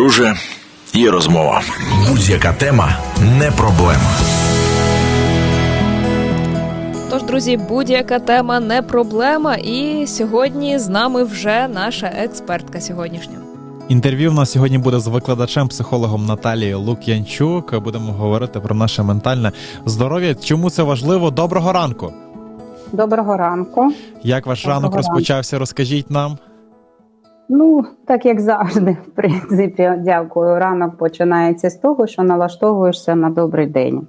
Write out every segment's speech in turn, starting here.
друже, є розмова. Будь-яка тема не проблема. Тож, друзі, будь-яка тема не проблема. І сьогодні з нами вже наша експертка сьогоднішня. Інтерв'ю в нас сьогодні буде з викладачем, психологом Наталією Лук'янчук. Будемо говорити про наше ментальне здоров'я. Чому це важливо? Доброго ранку! Доброго ранку. Як ваш Доброго ранок ранку. розпочався? Розкажіть нам. Ну, так як завжди, в принципі, дякую. Ранок починається з того, що налаштовуєшся на добрий день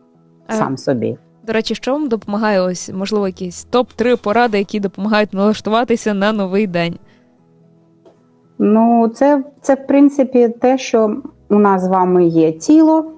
сам собі. До речі, що вам допомагає? Ось можливо, якісь топ 3 поради, які допомагають налаштуватися на новий день. Ну, це, це в принципі те, що у нас з вами є тіло,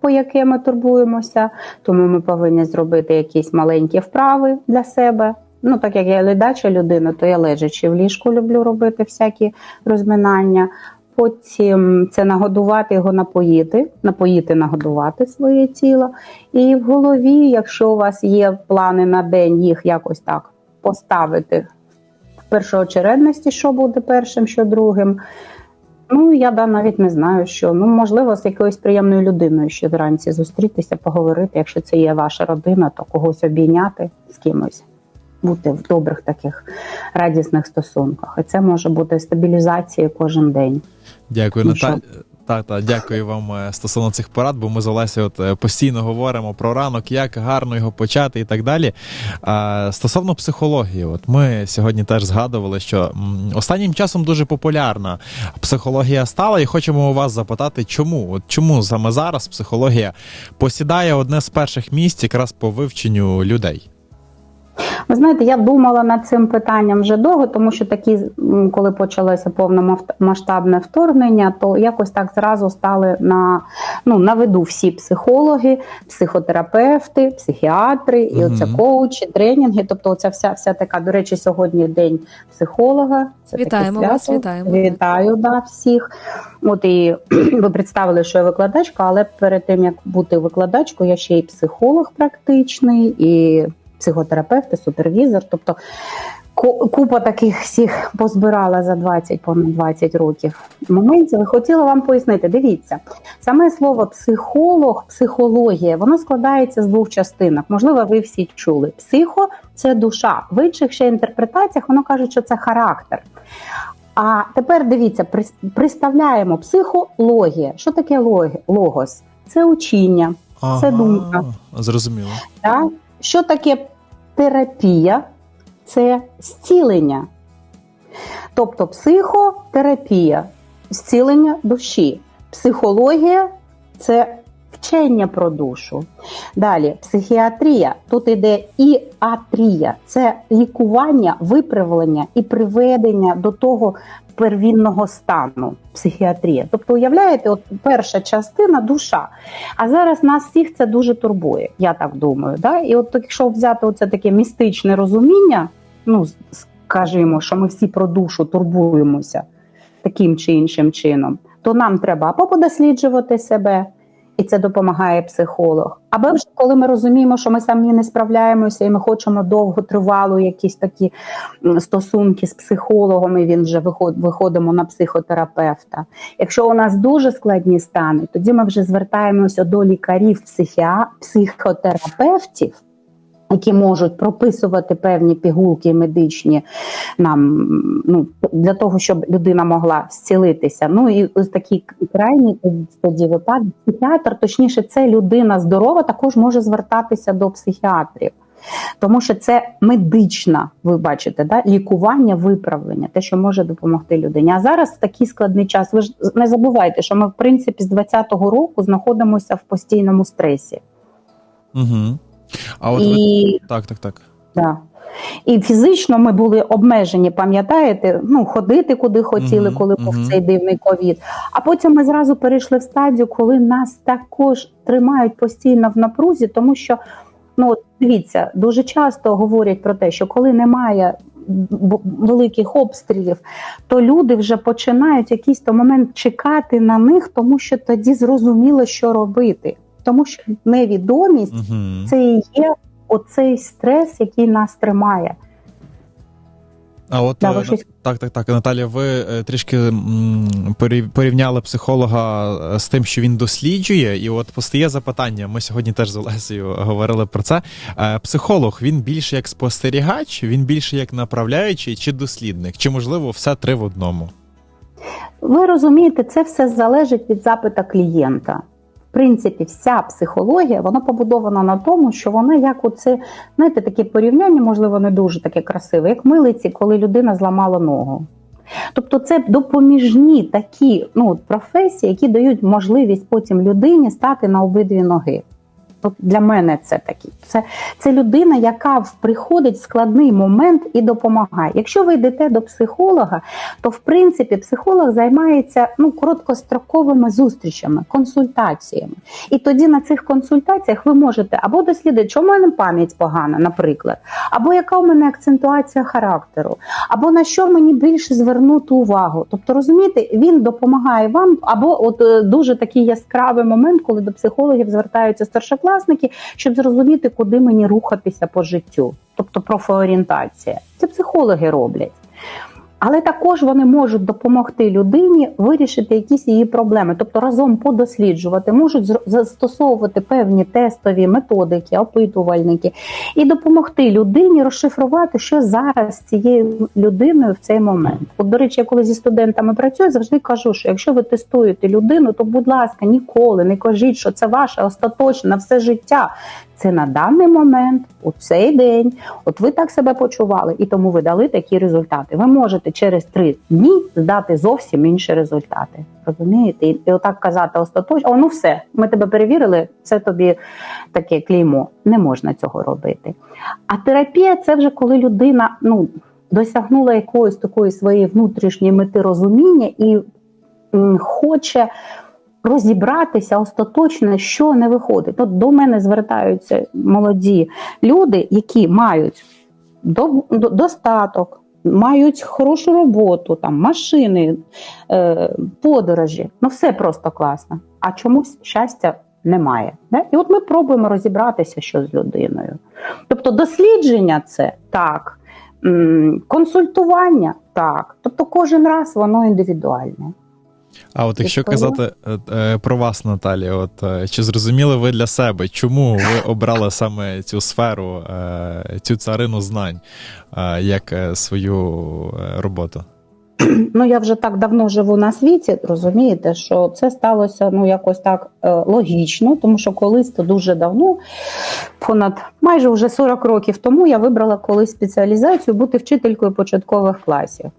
по яке ми турбуємося, тому ми повинні зробити якісь маленькі вправи для себе. Ну, так як я ледача людина, то я лежачи в ліжку люблю робити всякі розминання. Потім це нагодувати його, напоїти, напоїти, нагодувати своє тіло. І в голові, якщо у вас є плани на день, їх якось так поставити в першоочередності, що буде першим, що другим. Ну, я да, навіть не знаю, що ну можливо з якоюсь приємною людиною ще вранці зустрітися, поговорити. Якщо це є ваша родина, то когось обійняти з кимось, бути в добрих таких радісних стосунках. І це може бути стабілізація кожен день. Дякую, Наталь. Так, так, дякую вам е, стосовно цих порад, бо ми з Олесею от е, постійно говоримо про ранок, як гарно його почати і так далі. А, стосовно психології, от ми сьогодні теж згадували, що останнім часом дуже популярна психологія стала, і хочемо у вас запитати, чому? От чому саме зараз психологія посідає одне з перших місць якраз по вивченню людей? Ви знаєте, я думала над цим питанням вже довго, тому що такі, коли почалося повномасштабне вторгнення, то якось так зразу стали на, ну, на виду всі психологи, психотерапевти, психіатри, і оце коучі, тренінги. Тобто, оця вся, вся така, до речі, сьогодні день психолога. Це Вітаємо вас, вітаємо. Вітаю да, всіх. От і ви представили, що я викладачка, але перед тим як бути викладачкою, я ще й психолог практичний, і психотерапевт, і супервізор. Тобто купа таких всіх позбирала за 20, понад 20 років моментів. І хотіла вам пояснити. Дивіться, саме слово психолог, психологія, воно складається з двох частинок. Можливо, ви всі чули. Психо це душа. В інших ще інтерпретаціях воно кажуть, що це характер. А тепер дивіться, представляємо психологія. Що таке логос? Це учіння, це думка. Зрозуміло. Так? Що таке терапія? Це зцілення. Тобто психотерапія, зцілення душі. Психологія це вчення про душу. Далі психіатрія. Тут іде і атрія, це лікування, виправлення і приведення до того первинного стану. Психіатрія. Тобто, уявляєте, от перша частина душа. А зараз нас всіх це дуже турбує, я так думаю. Да? І от якщо взяти оце таке містичне розуміння, ну скажімо, що ми всі про душу турбуємося таким чи іншим чином, то нам треба або подосліджувати себе, і це допомагає психолог. Або вже коли ми розуміємо, що ми самі не справляємося, і ми хочемо довго тривало якісь такі стосунки з психологом, і він вже виходимо на психотерапевта. Якщо у нас дуже складні стани, тоді ми вже звертаємося до лікарів, психотерапевтів. Які можуть прописувати певні пігулки медичні нам ну для того, щоб людина могла зцілитися. Ну і ось такі крайні тоді випадок. Психіатр, точніше, це людина здорова, також може звертатися до психіатрів. Тому що це медична, ви бачите, да? лікування, виправлення, те, що може допомогти людині. А зараз в такий складний час. Ви ж не забувайте, що ми, в принципі, з 20-го року знаходимося в постійному стресі. Угу. А от ви... І так, так, так. Да. І фізично ми були обмежені, пам'ятаєте, ну, ходити куди хотіли, Мгм, коли був мгм. цей дивний ковід. А потім ми зразу перейшли в стадію, коли нас також тримають постійно в напрузі, тому що, ну, дивіться, дуже часто говорять про те, що коли немає великих обстрілів, то люди вже починають якийсь то момент чекати на них, тому що тоді зрозуміло, що робити. Тому що невідомість Угу. це і є оцей стрес, який нас тримає. А от Да, е, щось- так, так, так, Наталя, ви е, трішки порівняли психолога е, з тим, що він досліджує, і от постає запитання. Ми сьогодні теж з Олесею говорили про це. Психолог він більше як спостерігач, він більше як направляючий чи дослідник, чи можливо все три в одному? Ви розумієте, це все залежить від запита клієнта. Принципі, вся психологія вона побудована на тому, що вона як оце, знаєте, таке порівняння, можливо, не дуже таке красиве, як милиці, коли людина зламала ногу. Тобто це допоміжні такі ну, професії, які дають можливість потім людині стати на обидві ноги. От для мене це такі. Це, це людина, яка приходить в складний момент і допомагає. Якщо ви йдете до психолога, то в принципі психолог займається ну, короткостроковими зустрічами, консультаціями. І тоді на цих консультаціях ви можете або дослідити, чому в мене пам'ять погана, наприклад, або яка у мене акцентуація характеру, або на що мені більше звернути увагу. Тобто, розумієте, він допомагає вам, або от е, дуже такий яскравий момент, коли до психологів звертаються старшокласники, щоб зрозуміти, куди мені рухатися по життю, тобто профорієнтація. Це психологи роблять. Але також вони можуть допомогти людині вирішити якісь її проблеми, тобто разом подосліджувати, можуть застосовувати певні тестові методики, опитувальники і допомогти людині розшифрувати, що зараз цією людиною в цей момент. От, до речі, я коли зі студентами працюю, завжди кажу, що якщо ви тестуєте людину, то будь ласка, ніколи не кажіть, що це ваше остаточне все життя. Це на даний момент, у цей день, от ви так себе почували, і тому ви дали такі результати. Ви можете через три дні здати зовсім інші результати. Розумієте? І, отак казати остаточно, о, ну все, ми тебе перевірили, це тобі таке клеймо. Не можна цього робити. А терапія це вже коли людина ну, досягнула якоїсь такої своєї внутрішньої мети розуміння і м, хоче розібратися остаточно, що не виходить. От до мене звертаються молоді люди, які мають до, до- достаток, мають хорошу роботу, там машини, е, подорожі. Ну все просто класно. А чомусь щастя немає. Да? І от ми пробуємо розібратися, що з людиною. Тобто, дослідження це так, консультування так. Тобто, кожен раз воно індивідуальне. А от якщо казати е, е, про вас, Наталія, от е, чи зрозуміли ви для себе, чому ви обрали саме цю сферу, цю царину знань як свою роботу? Ну я вже так давно живу на світі, розумієте, що це сталося ну якось так логічно, тому що колись то дуже давно, понад майже вже 40 років тому, я вибрала колись спеціалізацію бути вчителькою початкових класів.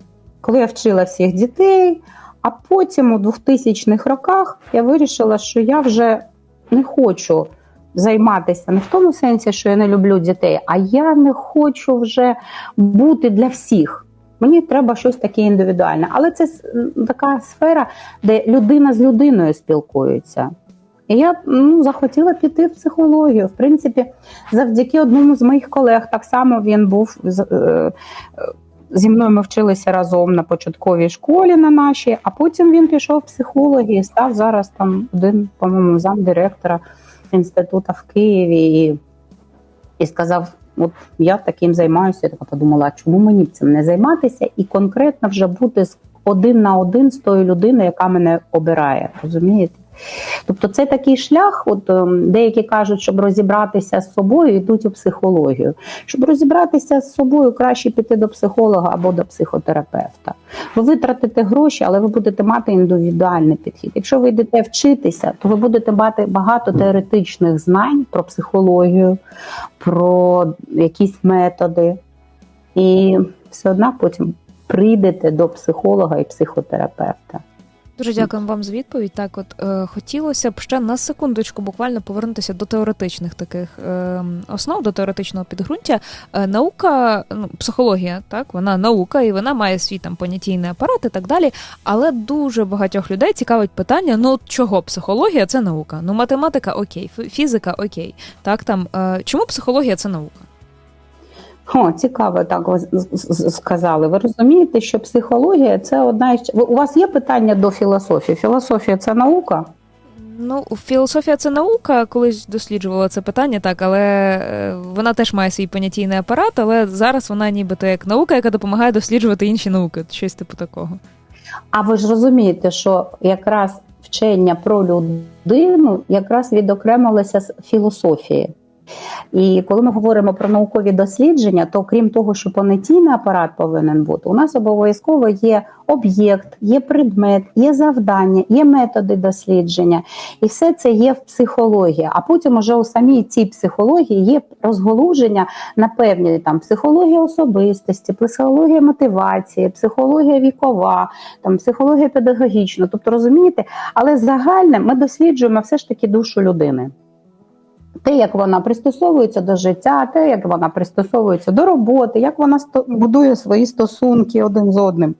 Коли я вчила всіх дітей, а потім у 2000-х роках я вирішила, що я вже не хочу займатися не в тому сенсі, що я не люблю дітей, а я не хочу вже бути для всіх. Мені треба щось таке індивідуальне. Але це така сфера, де людина з людиною спілкується. І я ну, захотіла піти в психологію. В принципі, завдяки одному з моїх колег, так само він був е, е, зі мною. Ми вчилися разом на початковій школі на нашій, а потім він пішов в психологію і став зараз там один, по-моєму, замдиректора інституту в Києві. І, і сказав: от я таким займаюся. Я така подумала, а чому мені цим не займатися і конкретно вже бути один на один з тою людиною, яка мене обирає. Розумієте? Тобто це такий шлях, от ем, деякі кажуть, щоб розібратися з собою, йдуть у психологію. Щоб розібратися з собою, краще піти до психолога або до психотерапевта. Ви витратите гроші, але ви будете мати індивідуальний підхід. Якщо ви йдете вчитися, то ви будете мати багато теоретичних знань про психологію, про якісь методи, і все одно потім прийдете до психолога і психотерапевта. Дуже дякуємо вам за відповідь. Так, от е, хотілося б ще на секундочку буквально повернутися до теоретичних таких е, основ, до теоретичного підґрунтя. Е, наука, ну, психологія, так, вона наука, і вона має свій там понятійний апарат і так далі. Але дуже багатьох людей цікавить питання: ну чого психологія це наука? Ну, математика окей, фізика окей. Так там е, чому психологія це наука? О, цікаво, так ви сказали. Ви розумієте, що психологія це одна із у вас є питання до філософії? Філософія це наука? Ну, філософія це наука, колись досліджувала це питання, так, але е, вона теж має свій понятійний апарат, але зараз вона нібито як наука, яка допомагає досліджувати інші науки, щось типу такого. А ви ж розумієте, що якраз вчення про людину якраз відокремилося з філософії. І коли ми говоримо про наукові дослідження, то крім того, що понятійний апарат повинен бути, у нас обов'язково є об'єкт, є предмет, є завдання, є методи дослідження, і все це є в психології. А потім уже у самій цій психології є розголуження на певні там психологія особистості, психологія мотивації, психологія вікова, там психологія педагогічна. Тобто розумієте, але загальне ми досліджуємо все ж таки душу людини. Те, як вона пристосовується до життя, те, як вона пристосовується до роботи, як вона будує свої стосунки один з одним.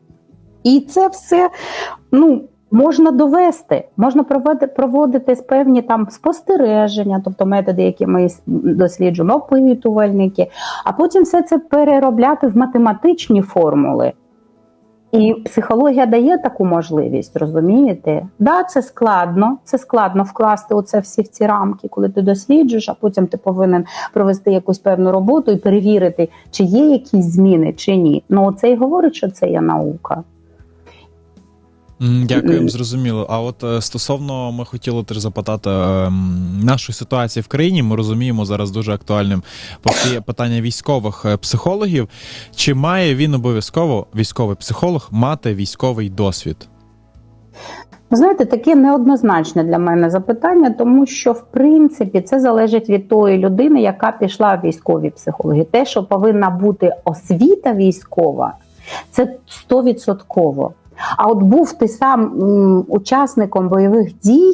І це все ну, можна довести, можна проводити певні там спостереження, тобто методи, які ми досліджуємо, опитувальники, а потім все це переробляти в математичні формули. І психологія дає таку можливість, розумієте? Да, це складно, це складно вкласти оце всі в ці рамки, коли ти досліджуєш, а потім ти повинен провести якусь певну роботу і перевірити, чи є якісь зміни, чи ні. Ну оце і говорить, що це є наука. Дякую, зрозуміло. А от е, стосовно ми хотіли теж запитати ем, нашої ситуації в країні. Ми розуміємо зараз дуже актуальним питання військових е, психологів. Чи має він обов'язково військовий психолог мати військовий досвід? Знаєте, таке неоднозначне для мене запитання, тому що в принципі це залежить від тої людини, яка пішла в військові психологи. Те, що повинна бути освіта військова, це стовідсотково. А от був ти сам учасником бойових дій.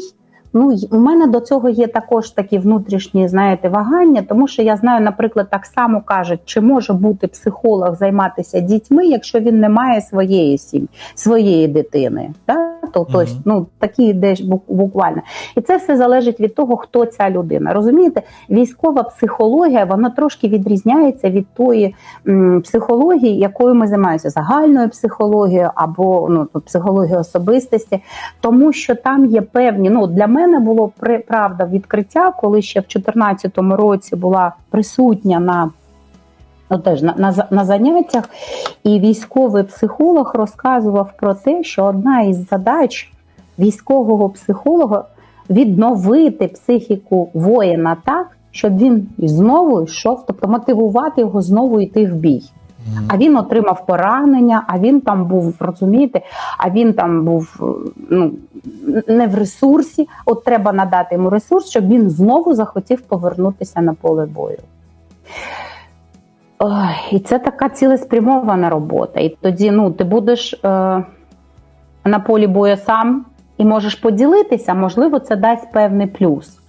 Ну, у мене до цього є також такі внутрішні, знаєте, вагання, тому що я знаю, наприклад, так само кажуть, чи може бути психолог займатися дітьми, якщо він не має своєї сім'ї, своєї дитини. Так? Тобто, Мгм. ну такі десь бу- буквально. І це все залежить від того, хто ця людина. Розумієте, військова психологія вона трошки відрізняється від тої м, психології, якою ми займаємося загальною психологією або ну психологією особистості, тому що там є певні. Ну для мене було правда відкриття, коли ще в 2014 році була присутня на. Ну, теж на, на, на заняттях, і військовий психолог розказував про те, що одна із задач військового психолога відновити психіку воїна так, щоб він знову йшов, тобто мотивувати його знову йти в бій. А він отримав поранення, а він там був, розумієте, а він там був ну, не в ресурсі. От треба надати йому ресурс, щоб він знову захотів повернутися на поле бою. Ой, і це така цілеспрямована робота. І тоді ну, ти будеш е, на полі бою сам і можеш поділитися, можливо, це дасть певний плюс.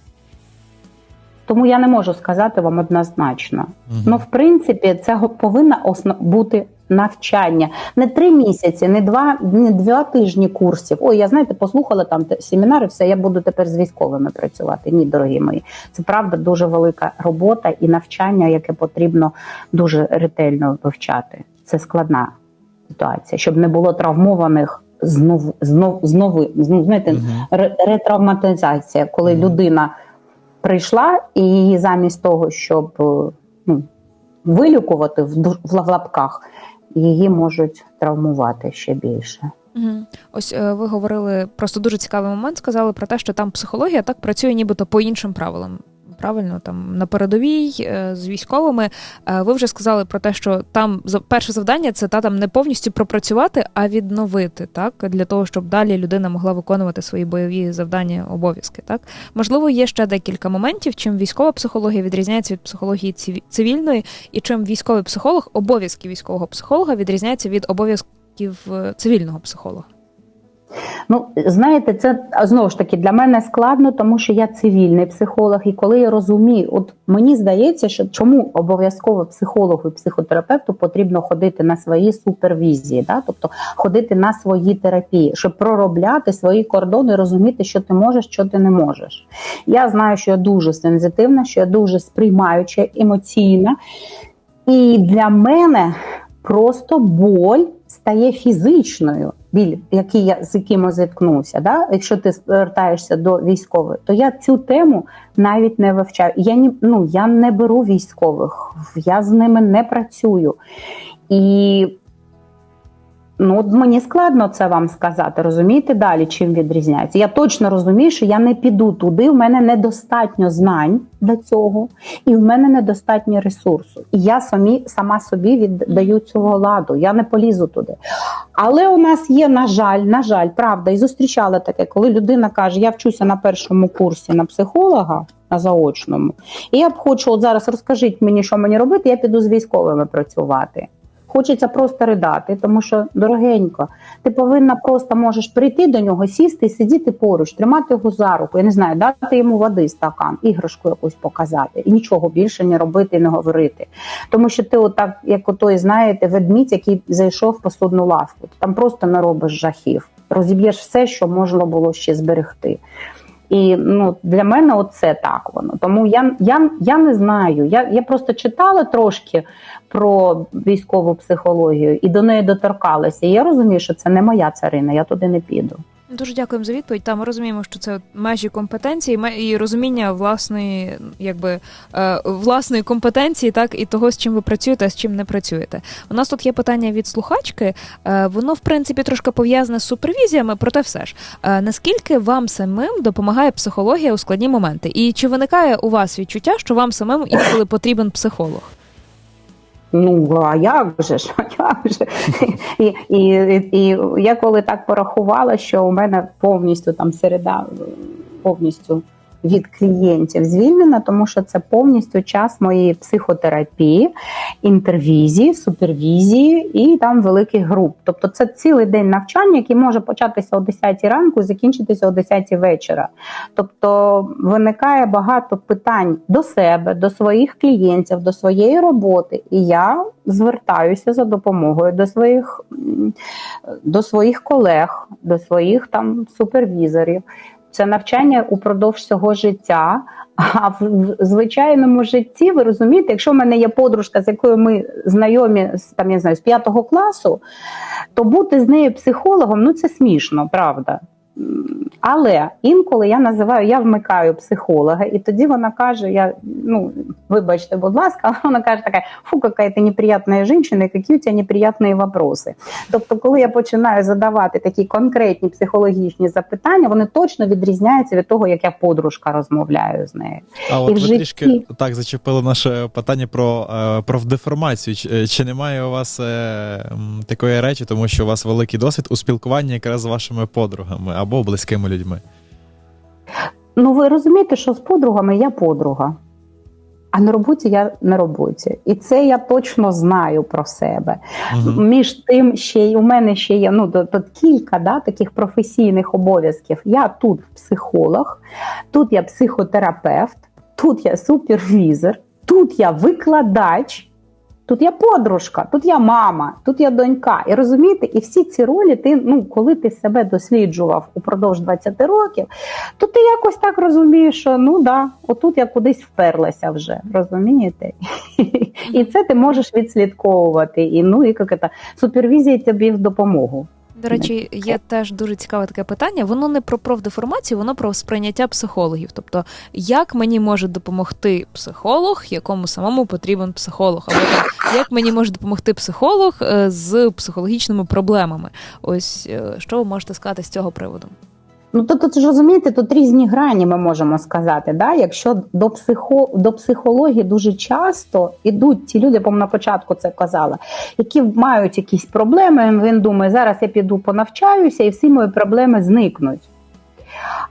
Тому я не можу сказати вам однозначно. Угу. Ну, в принципі, це повинна бути навчання. Не три місяці, не два, не два тижні курсів. Ой, я знаєте, послухала там семінари, все, я буду тепер з військовими працювати. Ні, дорогі мої. Це правда дуже велика робота і навчання, яке потрібно дуже ретельно вивчати. Це складна ситуація, щоб не було травмованих знову, знову, знову, знову знаєте, Мгм. ре- ретравматизація, коли Мгм. людина прийшла, і замість того, щоб е, ну, вилікувати в, в лапках, її можуть травмувати ще більше. Угу. Ось е, ви говорили просто дуже цікавий момент. Сказали про те, що там психологія так працює, нібито по іншим правилам. Правильно, там на передовій е, з військовими. Е, Ви вже сказали про те, що там перше завдання це та там не повністю пропрацювати, а відновити, так для того, щоб далі людина могла виконувати свої бойові завдання, обов'язки. Так можливо, є ще декілька моментів, чим військова психологія відрізняється від психології цивільної, і чим військовий психолог, обов'язки військового психолога відрізняються від обов'язків е, цивільного психолога. Ну, знаєте, це знову ж таки для мене складно, тому що я цивільний психолог, і коли я розумію, от мені здається, що чому обов'язково психологу і психотерапевту потрібно ходити на свої супервізії, да? тобто ходити на свої терапії, щоб проробляти свої кордони, розуміти, що ти можеш, що ти не можеш. Я знаю, що я дуже сензитивна, що я дуже сприймаюча, емоційна, і для мене просто боль стає фізичною. біль, який я з яким зіткнувся, да? якщо ти звертаєшся до військових, то я цю тему навіть не вивчаю. Я ні, ну, я не беру військових, я з ними не працюю. І Ну, от мені складно це вам сказати. Розумієте далі, чим відрізняється? Я точно розумію, що я не піду туди. В мене недостатньо знань для цього, і в мене недостатньо ресурсу. І я самі сама собі віддаю цього ладу. Я не полізу туди. Але у нас є, на жаль, на жаль, правда, і зустрічала таке, коли людина каже: Я вчуся на першому курсі на психолога. На заочному, і я б хочу от зараз розкажіть мені, що мені робити. Я піду з військовими працювати. Хочеться просто ридати, тому що дорогенько, ти повинна просто можеш прийти до нього, сісти, і сидіти поруч, тримати його за руку. Я не знаю, дати йому води, стакан, іграшку якусь показати, і нічого більше не робити і не говорити. Тому що ти, отак, як отой, знаєте, ведмідь, який зайшов в посудну лавку, ти там просто не робиш жахів, розіб'єш все, що можна було ще зберегти. І ну для мене оце так воно. Тому я я, я не знаю. Я я просто читала трошки про військову психологію і до неї доторкалася. І я розумію, що це не моя царина, я туди не піду. Дуже дякуємо за відповідь. Та ми розуміємо, що це межі компетенції і розуміння власної, якби е, власної компетенції, так і того, з чим ви працюєте, а з чим не працюєте. У нас тут є питання від слухачки. Е, воно в принципі трошки пов'язане з супервізіями, проте все ж е, наскільки вам самим допомагає психологія у складні моменти? І чи виникає у вас відчуття, що вам самим інколи потрібен психолог? Ну, а як же ж? Як же? І, і, і я коли так порахувала, що у мене повністю там середа повністю від клієнтів звільнена, тому що це повністю час моєї психотерапії, інтервізії, супервізії і там великих груп. Тобто це цілий день навчання, який може початися о 10 ранку і закінчитися о 10 вечора. Тобто виникає багато питань до себе, до своїх клієнтів, до своєї роботи. І я звертаюся за допомогою до своїх до своїх колег, до своїх там супервізорів. Це навчання упродовж всього життя. А в звичайному житті, ви розумієте, якщо в мене є подружка, з якою ми знайомі там, я знаю, з п'ятого класу, то бути з нею психологом ну це смішно, правда. Але інколи я називаю, я вмикаю психолога, і тоді вона каже: я, ну, вибачте, будь ласка, але вона каже, така, фу, яка ти неприятна жінка, які у тебе неприятні вопроси. Тобто, коли я починаю задавати такі конкретні психологічні запитання, вони точно відрізняються від того, як я подружка розмовляю з нею. А от ви житті... трішки так зачепили наше питання про е, про деформацію. Чи, чи немає у вас е, такої речі, тому що у вас великий досвід у спілкуванні якраз з вашими подругами? Або близькими людьми? Ну, ви розумієте, що з подругами я подруга, а на роботі я на роботі. І це я точно знаю про себе. Угу. Між тим, ще й у мене ще є ну, тут кілька да, таких професійних обов'язків. Я тут психолог, тут я психотерапевт, тут я супервізор, тут я викладач. Тут я подружка, тут я мама, тут я донька. І розумієте, і всі ці ролі, ти ну коли ти себе досліджував упродовж 20 років, то ти якось так розумієш, що ну да, отут я кудись вперлася вже. Розумієте? І це ти можеш відслідковувати. І ну і як це, супервізія тобі в допомогу. До речі, є теж дуже цікаве таке питання. Воно не про профдеформацію, воно про сприйняття психологів. Тобто, як мені може допомогти психолог, якому самому потрібен психолог, або так, як мені може допомогти психолог е, з психологічними проблемами? Ось е, що ви можете сказати з цього приводу? Ну то тут ж розумієте, тут різні грані ми можемо сказати. Да? Якщо до психо, до психології дуже часто ідуть ті люди, бо на початку це казала, які мають якісь проблеми. Він думає, зараз я піду понавчаюся, і всі мої проблеми зникнуть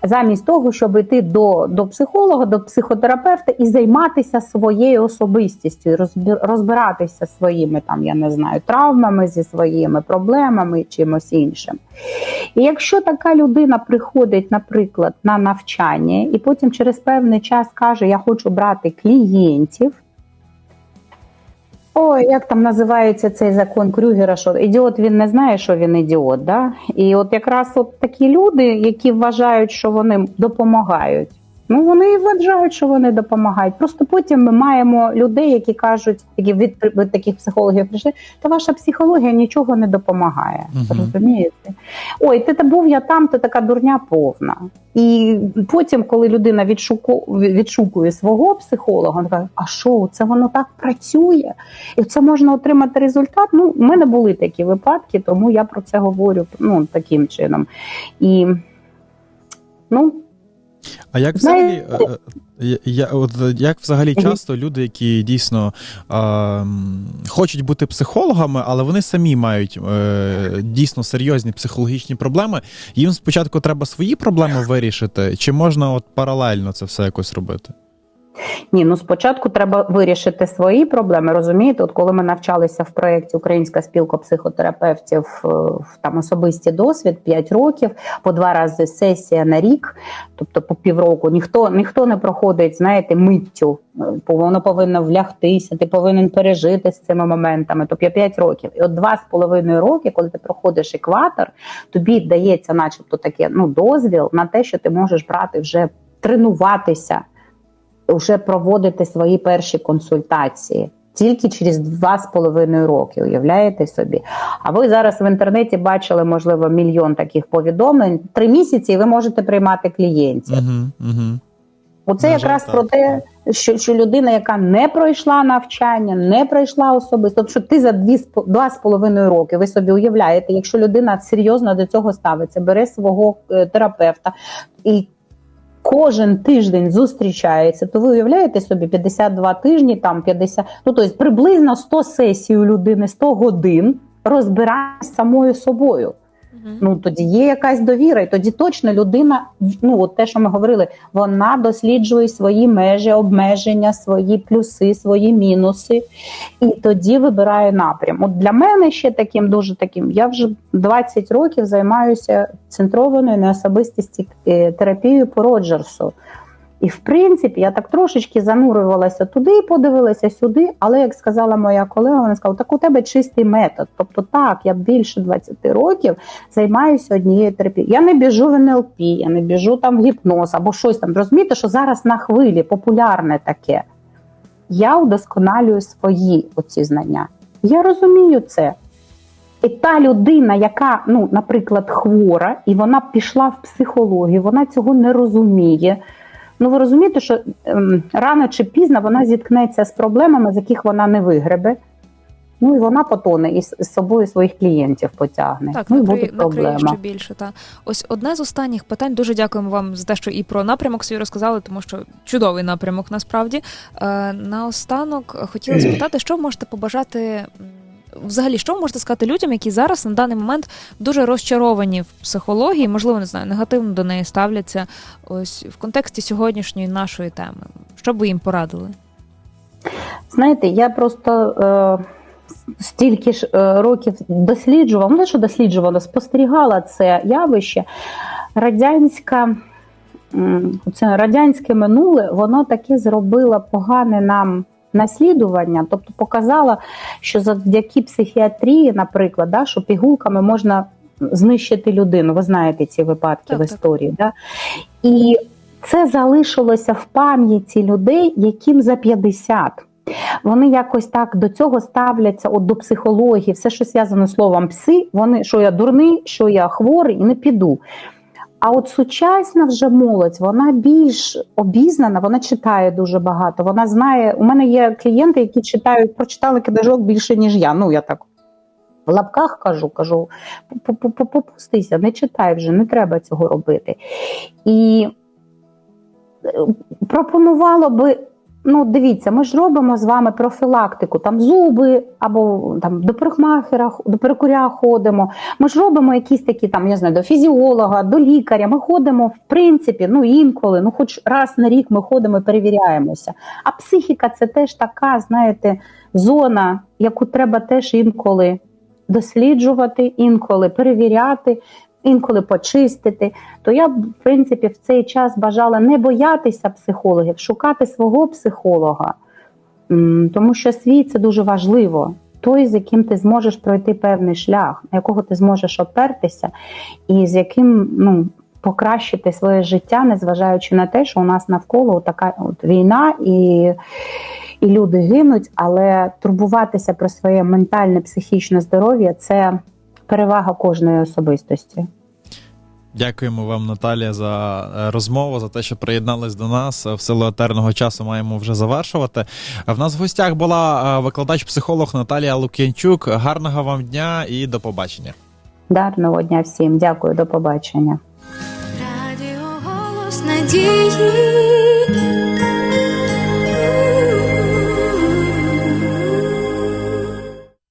замість того, щоб йти до до психолога, до психотерапевта і займатися своєю особистістю, розбиратися своїми там, я не знаю, травмами зі своїми проблемами чимось іншим. І якщо така людина приходить, наприклад, на навчання, і потім через певний час каже, я хочу брати клієнтів. Ой, як там називається цей закон Крюгера, що ідіот він не знає, що він ідіот. Да? І от якраз от такі люди, які вважають, що вони допомагають Ну вони і вважають, що вони допомагають. Просто потім ми маємо людей, які кажуть, які від, від таких психологів прийшли, та ваша психологія нічого не допомагає. Мгм. Розумієте? Ой, ти та був я там, ти така дурня повна. І потім, коли людина відшуку, відшукує свого психолога, вона каже, а що, це воно так працює? І це можна отримати результат. Ну, в мене були такі випадки, тому я про це говорю ну, таким чином. І ну, А як взагалі, е, е, я, от, як взагалі часто люди, які дійсно е, хочуть бути психологами, але вони самі мають е, дійсно серйозні психологічні проблеми, їм спочатку треба свої проблеми вирішити, чи можна от паралельно це все якось робити? Ні, ну спочатку треба вирішити свої проблеми. Розумієте, от коли ми навчалися в проєкті Українська спілка психотерапевтів е, в там особисті досвід 5 років, по два рази сесія на рік, тобто по півроку, ніхто ніхто не проходить, знаєте, миттю. Е, Воно повинно влягтися, ти повинен пережити з цими моментами. Тобто 5 років. І от два з половиною роки, коли ти проходиш екватор, тобі дається, начебто, таке ну дозвіл на те, що ти можеш брати вже тренуватися вже проводити свої перші консультації. Тільки через два з половиною роки, уявляєте собі. А ви зараз в інтернеті бачили, можливо, мільйон таких повідомлень. Три місяці і ви можете приймати клієнтів. Угу, угу. Оце На якраз жаль, про те, що, що людина, яка не пройшла навчання, не пройшла особисто, тобто що ти за дві з по- два з половиною роки, ви собі уявляєте, якщо людина серйозно до цього ставиться, бере свого е, терапевта і кожен тиждень зустрічається, то ви уявляєте собі 52 тижні, там 50, ну тобто приблизно 100 сесій у людини, 100 годин розбирає з самою собою. Ну тоді є якась довіра, і тоді точно людина, ну от те, що ми говорили, вона досліджує свої межі, обмеження, свої плюси, свої мінуси, і тоді вибирає напрям. От для мене ще таким дуже таким. Я вже 20 років займаюся центрованою неособистості е, терапією по Роджерсу. І в принципі, я так трошечки занурювалася туди, подивилася сюди. Але як сказала моя колега, вона сказала, так у тебе чистий метод. Тобто, так, я більше 20 років займаюся однією терапією. Я не біжу в НЛП, я не біжу там в гіпноз або щось там. Розумієте, що зараз на хвилі популярне таке. Я удосконалюю свої оці знання. Я розумію це. І та людина, яка, ну, наприклад, хвора, і вона пішла в психологію, вона цього не розуміє. Ну, ви розумієте, що ем, рано чи пізно вона зіткнеться з проблемами, з яких вона не вигребе. Ну і вона потоне і з собою своїх клієнтів потягне. Так, ну і накриє, буде проблема. ще більше. Та ось одне з останніх питань. Дуже дякуємо вам за те, що і про напрямок свій розказали, тому що чудовий напрямок насправді. Е, наостанок хотіла спитати, що можете побажати. Взагалі, що ви можете сказати людям, які зараз на даний момент дуже розчаровані в психології, можливо, не знаю, негативно до неї ставляться ось в контексті сьогоднішньої нашої теми. Що б ви їм порадили? Знаєте, я просто е, стільки ж е, років досліджувала, ну що досліджувала, спостерігала це явище. Радянська, це радянське минуле, воно таке зробило погане нам наслідування, тобто показало, що завдяки психіатрії, наприклад, да, що пігулками можна знищити людину. Ви знаєте ці випадки Так, в так. історії. Да? І це залишилося в пам'яті людей, яким за 50. Вони якось так до цього ставляться, от до психології, все, що зв'язано з словом пси, вони що я дурний, що я хворий і не піду. А от сучасна вже молодь, вона більш обізнана, вона читає дуже багато. Вона знає. У мене є клієнти, які читають, прочитали книжок більше, ніж я. Ну я так в лапках кажу, кажу, «По- по- попустися, не читай вже, не треба цього робити. І е, пропонувало би. Ну, дивіться, ми ж робимо з вами профілактику, там зуби або там до парикмахера, до перекуря ходимо. Ми ж робимо якісь такі там, я знаю, до фізіолога, до лікаря. Ми ходимо, в принципі, ну інколи, ну хоч раз на рік ми ходимо і перевіряємося. А психіка це теж така, знаєте, зона, яку треба теж інколи досліджувати, інколи перевіряти, інколи почистити. То я в принципі, в цей час бажала не боятися психологів, шукати свого психолога, тому що свій це дуже важливо. Той, з яким ти зможеш пройти певний шлях, на якого ти зможеш опертися, і з яким ну, покращити своє життя, незважаючи на те, що у нас навколо така от війна і, і люди гинуть, але турбуватися про своє ментальне, психічне здоров'я це перевага кожної особистості. Дякуємо вам, Наталія, за е, розмову, за те, що приєднались до нас. В силу етерного часу маємо вже завершувати. В нас в гостях була е, викладач-психолог Наталія Лук'янчук. Гарного вам дня і до побачення. Гарного дня всім. Дякую, до побачення. Радіо голос надії.